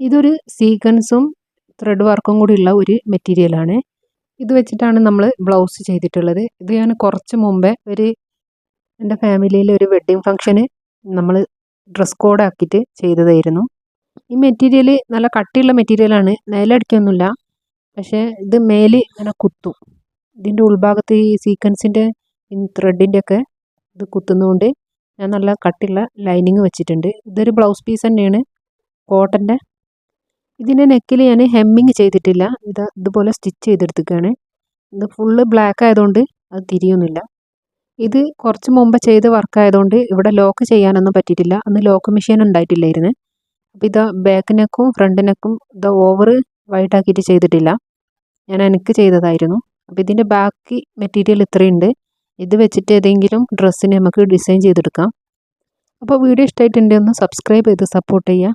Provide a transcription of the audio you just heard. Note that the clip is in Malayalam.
ഇതൊരു സീക്വൻസും ത്രെഡ് വർക്കും കൂടി ഉള്ള ഒരു മെറ്റീരിയലാണ് ഇത് വെച്ചിട്ടാണ് നമ്മൾ ബ്ലൗസ് ചെയ്തിട്ടുള്ളത്. ഇത് ഞാൻ കുറച്ച് മുമ്പേ ഒരു എന്റെ ഫാമിലിയിൽ ഒരു വെഡ്ഡിങ് ഫംഗ്ഷന് നമ്മൾ ഡ്രസ് കോഡ് ആക്കിയിട്ട് ചെയ്തതായിരുന്നു. ഈ മെറ്റീരിയൽ നല്ല കട്ടിയുള്ള മെറ്റീരിയലാണ് നിലടിക്കൊന്നുമില്ല പക്ഷേ ഇത് മേൽ ഇങ്ങനെ കുത്തും. ഇതിന്റെ ഉൾഭാഗത്ത് ഈ സീക്വൻസിന്റെ ത്രെഡിന്റെ ഒക്കെ ഇത് കുത്തുന്നതുകൊണ്ട് ഞാൻ നല്ല കട്ടിയുള്ള ലൈനിങ് വെച്ചിട്ടുണ്ട്. ഇതൊരു ബ്ലൗസ് പീസ് തന്നെയാണ്. കോട്ടന്റെ ഇതിന്റെ നെക്കിൽ ഞാൻ ഹെമ്മിങ് ചെയ്തിട്ടില്ല. ഇത് ഇതുപോലെ സ്റ്റിച്ച് ചെയ്തെടുത്തിരിക്കുകയാണ്. ഇത് ഫുള്ള് ബ്ലാക്ക് ആയതുകൊണ്ട് അത് തിരിയൊന്നുമില്ല ഇത് കുറച്ച് മുമ്പ് ചെയ്ത വർക്ക് ആയതുകൊണ്ട് ഇവിടെ ലോക്ക് ചെയ്യാനൊന്നും പറ്റിയിട്ടില്ല. അന്ന് ലോക്ക് മെഷീൻ ഉണ്ടായിട്ടില്ലായിരുന്നു. അപ്പോൾ ഇതാ ബാക്ക് നെക്കും ഫ്രണ്ട് നെക്കും ഇതാ ഓവർ വൈറ്റ് ആക്കിയിട്ട് ചെയ്തിട്ടില്ല. ഞാൻ എനിക്ക് ചെയ്തതായിരുന്നു. അപ്പോൾ ഇതിന്റെ ബാക്കി മെറ്റീരിയൽ ഇത്രയുണ്ട് ഇത് വെച്ചിട്ട് ഏതെങ്കിലും ഡ്രസ്സിന് നമുക്ക് ഡിസൈൻ ചെയ്തെടുക്കാം. അപ്പോൾ വീഡിയോ ഇഷ്ടമായിട്ടുണ്ടെങ്കിൽ ഒന്ന് സബ്സ്ക്രൈബ് ചെയ്ത് സപ്പോർട്ട് ചെയ്യുക.